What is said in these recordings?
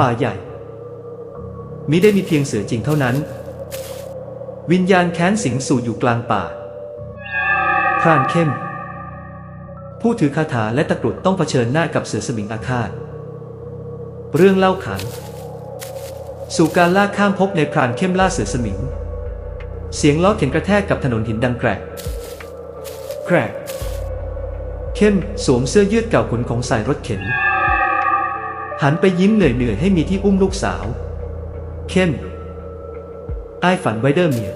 ป่าใหญ่มิได้มีเพียงเสือจริงเท่านั้น วิญญาณแค้นสิงสู่อยู่กลางป่าพรานเข้ม ผู้ถือคาถาและตะกรุดต้องเผชิญหน้ากับเสือสมิงอาฆาต เรื่องเล่าขานสู่การล่าข้ามพบในพรานเข้มล่าเสือสมิง เสียงล้อเข็นกระแทกกับถนนหินดังแกรกแกรก เข้มสวมเสื้อยืดเก่าขนของสายรถเข็น หันไปยิ้มเหนื่อยๆให้มีที่อุ้มลูกสาว เข้มไอ้ฝันไวเด้อเมีย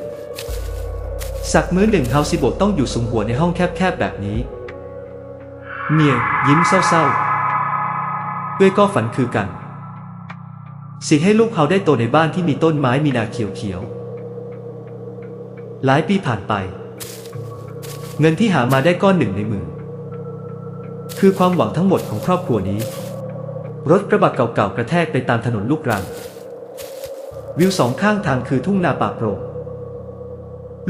สักมื้อหนึ่งเฮาซิโบต้องอยู่สุมหัวในห้องแคบๆแบบนี้ เมียยิ้มเศร้าๆ ด้วยก็ฝันคือกัน สิให้ลูกเขาได้โตในบ้านที่มีต้นไม้มีนาเขียวๆ หลายปีผ่านไป เงินที่หามาได้ก้อนหนึ่งในมือ คือความหวังทั้งหมดของครอบครัวนี้ รถกระบะเก่าๆกระแทกไปตามถนนลูกรัง วิวสองข้างทางคือทุ่งนาป่าโปร่ง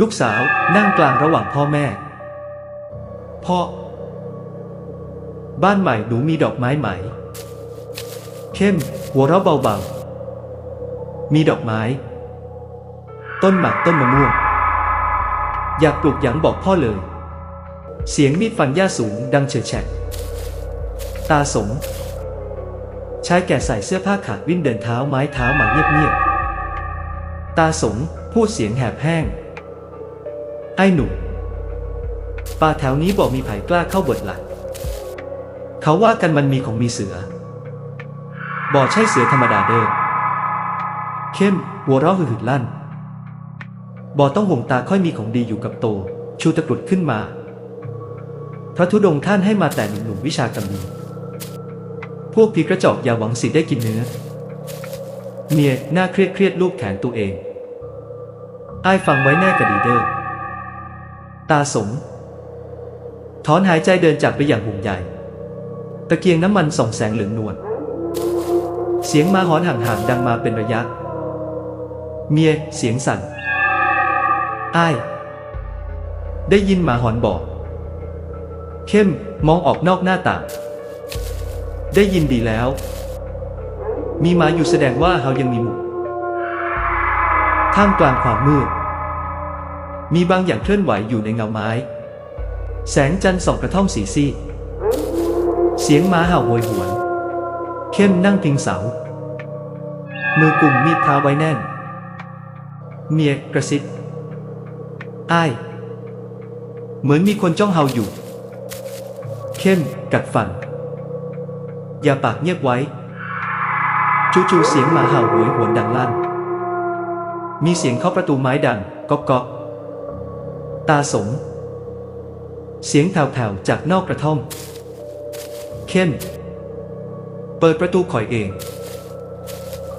ลูกสาวนั่งกลางระหว่างพ่อแม่ พ่อ บ้านใหม่หนูมีดอกไม้ไหม เข้ม หัวเราะเบาๆ มีดอกไม้ ต้นหมากต้นมะม่วง อยากปลูกหยังบอกพ่อเลย เสียงมีดฟันหญ้าสูงดังเฉยแฉก ตาสม ชายแก่ใส่เสื้อผ้าขาดวิ่นเดินเท้าไม้เท้ามาเงียบๆ ตาสมพูดเสียงแหบแห้ง ไอ้หนุ่มป่าแถวนี้บอกมีไผ่กล้าเข้าบิดหลัก เขาว่ากันมันมีของมีเสือบ่ใช่เสือธรรมดาเด้อเข้มหัวเราะหืดลั่นบ่ต้องห่วงตาค่อยมีของดีอยู่กับโต ชูตะกรุดขึ้นมา พระธุดงค์ท่านให้มาแต่หนุ่มๆวิชากรรมี พวกผีกระจอกอย่าหวังสิได้กินเนื้อ เมียหน้าเครียดเครียดลูบแขนตัวเอง อ้ายฟังไว้แน่กะดีเด้อ ตาสม ถอนหายใจเดินจากไปอย่างห่วงใยตะเกียงน้ำมันส่องแสงเหลืองนวล เสียงมาหอนห่างๆดังมาเป็นระยะ เมียเสียงสั่น อ้าย ได้ยินหมาหอนบอก เข้มมองออกนอกหน้าต่าง ได้ยินดีแล้ว มีหมาอยู่แสดงว่าเฮายังมีหมู่ท่ามกลางความมืด มีบางอย่างเคลื่อนไหวอยู่ในเงาไม้ แสงจันทร์ส่องกระท่อมสีซีดเสียงม้าเห่าโหยหวน เข้มนั่งพิงเสา มือกลุ่มมีดเท้าไว้แน่น เมียกระซิบอ้าย เหมือนมีคนจ้องเฮาอยู่ เข้มกัดฟัน อย่าปากเงียบไว้ จู่ๆเสียงหมาเห่าหวยหวนดังลั่น มีเสียงเคาะประตูไม้ดังก๊อกก๊อกตาสม เสียงแผ่วๆจากนอกกระท่อม เข้ม เปิดประตูข่อยเอง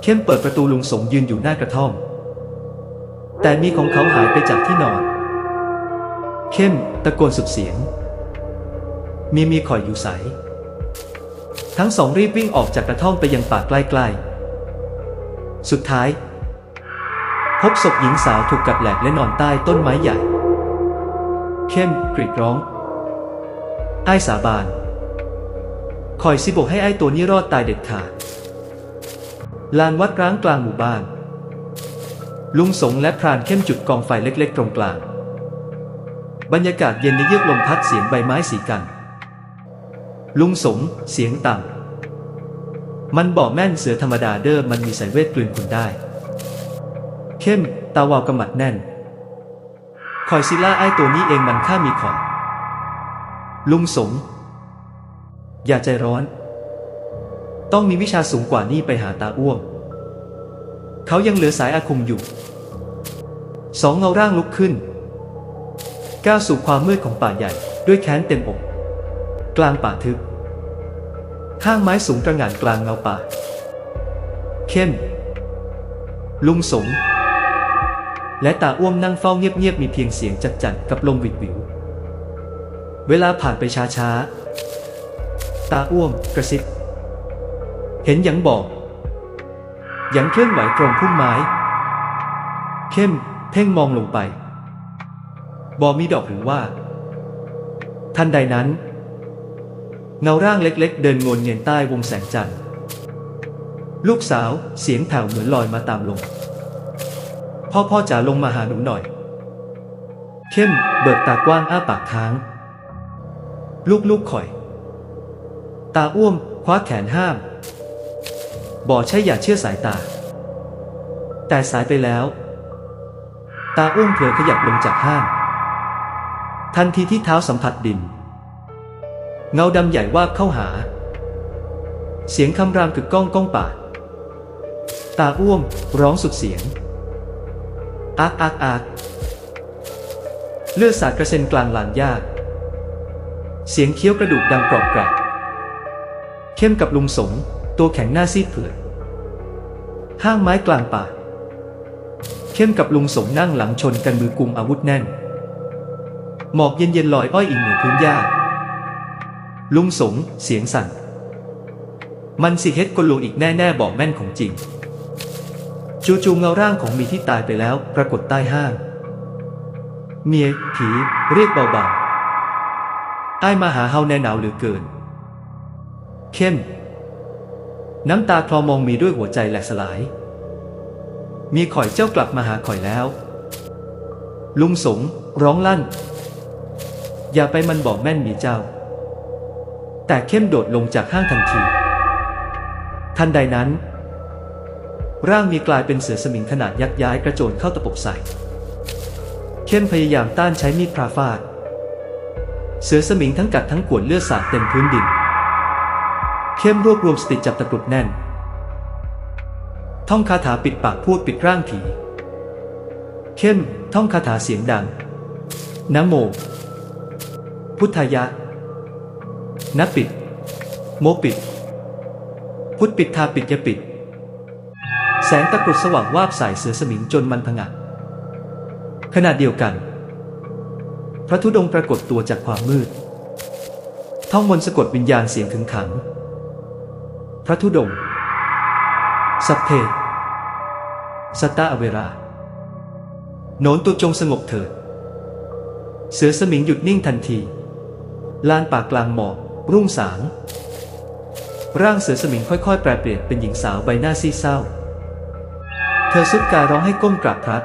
เข้มเปิดประตูลุงสมยืนอยู่หน้ากระท่อม แต่มีของเขาหายไปจากที่นอน เข้มตะโกนสุดเสียง มีมีข่อยอยู่ใส ทั้งสองรีบวิ่งออกจากกระท่อมไปยังป่าใกล้ๆ สุดท้าย พบศพหญิงสาวถูกกัดแหลกและนอนใต้ต้นไม้ใหญ่ เข้มกรีดร้อง ไอ้สาบาน คอยสิบอกให้ไอ้ตัวนี้รอดตายเด็ดขาด ลานวัดร้างกลางหมู่บ้าน ลุงสงและพรานเข้มจุดกองไฟเล็กๆ ตรงกลาง บรรยากาศเย็นในเยือกลมพัดเสียงใบไม้สีกัน ลุงสงเสียงต่ำมันบอกแม่นเสือธรรมดาเดิมมันมีสายเวทกลืนคุณได้ เข้มตาวาวกำมัดแน่น คอยซิล่าไอ้ตัวนี้เองมันข้ามีขอยลุงสงอย่าใจร้อน ต้องมีวิชาสูงกว่านี้ไปหาตาอ้วง เขายังเหลือสายอาคมอยู่ สองเงาร่างลุกขึ้น ก้าวสู่ความมืดของป่าใหญ่ด้วยแค้นเต็มอก กลางป่าทึบ ข้างไม้สูงตระหง่านกลางเงาป่า เข้ม ลุงสงและตาอ้วมนั่งเฝ้าเงียบๆมีเพียงเสียงจัดจัดๆกับลมวิดวิว เวลาผ่านไปช้าๆ ตาอ้วมกระซิบ เห็นหยังบอกหยังเคลื่อนไหวตรงพุ่มไม้ เข้มเพ่งมองลงไปบอมีดอกหรือว่า ทันใดนั้น เงาร่างเล็กๆ เดินงนเงียนใต้วงแสงจันทร์ ลูกสาวเสียงแผ่วเหมือนลอยมาตามลมพ่อพ่อจ๋าลงมาหาหนูหน่อย เข้มเบิกตากว้างอ้าปากค้าง ลูกลูกข่อย ตาอ้วมคว้าแขนห้ามบอใช่อย่าเชื่อสายตา แต่สายไปแล้ว ตาอ้วมเผลอขยับลงจากห้าง ทันทีที่เท้าสัมผัสดิน เงาดำใหญ่วาบเข้าหา เสียงคำรามกึกก้องก้องป่า ตาอ้วมร้องสุดเสียง อักอักอักเลือดสาดกระเซ็นกลางลานหญ้าเสียงเคี้ยวกระดูกดังกรอบแกรบเข้มกับลุงสงตัวแข็งหน้าซีดเผือดห้างไม้กลางป่า เข้มกับลุงสงนั่งหลังชนกันมือกุมอาวุธแน่น หมอกเย็นๆลอยอ้อยอิงเหนือพื้นหญ้า ลุงสงเสียงสั่น มันสิเฮ็ดกลลวงอีกแน่ๆบอกแม่นของจริง จู่ๆเงาร่างของมีที่ตายไปแล้วปรากฏใต้ห้าง เมียผีเรียกเบาๆไอ้มาหาเฮาแน่หนาวเหลือเกิน เข้ม น้ำตาคลอมองมีด้วยหัวใจแหลกสลาย มีข่อยเจ้ากลับมาหาข่อยแล้ว ลุงสงร้องลั่น อย่าไปมันบอกแม่นมีเจ้า แต่เข้มโดดลงจากห้างทันที ทันใดนั้น ร่างมีกลายเป็นเสือสมิงขนาดยักษ์ย้ายกระโจนเข้าตะปบใส่ เข้มพยายามต้านใช้มีดพราฟาด เสือสมิงทั้งกัดทั้งกวดเลือดสาดเต็มพื้นดิน เข้มรวบรวมสติจับตะกรุดแน่น ท่องคาถาปิดปากพูดปิดร่างผี เข้มท่องคาถาเสียงดังนะโมพุทธายะ นับปิด โมปิด พุทธปิดทาปิดยะปิด แสงตะกรุดสว่างวาบใส่เสือสมิงจนมันผงะขณะเดียวกัน พระธุดงค์ปรากฏตัวจากความมืด ท่องมนต์สะกดวิญญาณเสียงขึงขัง พระธุดงค์สัพเพสตตาอเวรา โนนตัวจงสงบเถิด เสือสมิงหยุดนิ่งทันที ลานป่ากลางหมอก รุ่งสาง ร่างเสือสมิงค่อยๆ แปรเปลี่ยนเป็นหญิงสาวใบหน้าซีเศร้า เธอสุดกายร้องให้ก้มกราบพระ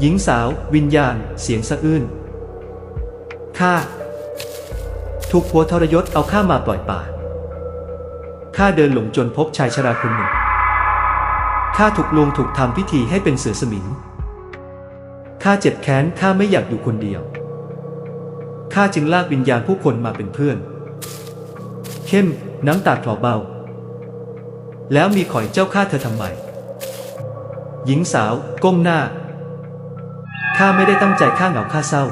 หญิงสาว วิญญาณ เสียงสะอื้นข้าถูกผัวทรยศเอาข้ามาปล่อยป่าข้าเดินหลงจนพบชายชราคนหนึ่งข้าถูกลวงถูกทำพิธีให้เป็นเสือสมิงข้าเจ็บแค้นข้าไม่อยากอยู่คนเดียว ข้าจึงลากวิญญาณผู้คนมาเป็นเพื่อน เข้มน้ำตาคลอเบา แล้วมีข่อยเจ้าข้าเธอทำไม หญิงสาว ก้มหน้า ข้าไม่ได้ตั้งใจข้าเหงาข้าเศร้า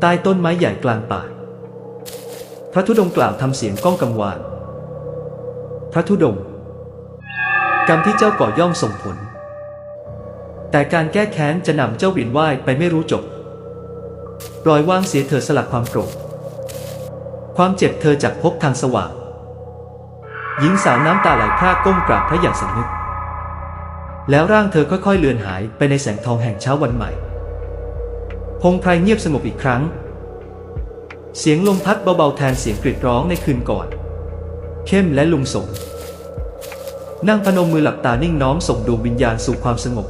ใต้ต้นไม้ใหญ่กลางป่า พระธุดงกล่าวทำเสียงก้องกังวาน พระธุดง กรรมที่เจ้าก่อย่อมส่งผล แต่การแก้แค้นจะนำเจ้าเวียนว่ายไปไม่รู้จบ ปล่อยว่างเสียเธอสลักความโกรธความเจ็บเธอจากพบทางสว่าง หญิงสาวน้ำตาไหลพรากก้มกราบพระอย่างสำนึก แล้วร่างเธอค่อยๆเลือนหายไปในแสงทองแห่งเช้าวันใหม่ พงไพรเงียบสงบอีกครั้ง เสียงลมพัดเบาๆแทนเสียงกรีดร้องในคืนก่อน เข้มและลุงสงนั่งพนมมือหลับตานิ่งน้อมส่งดวงวิญญาณสู่ความสงบ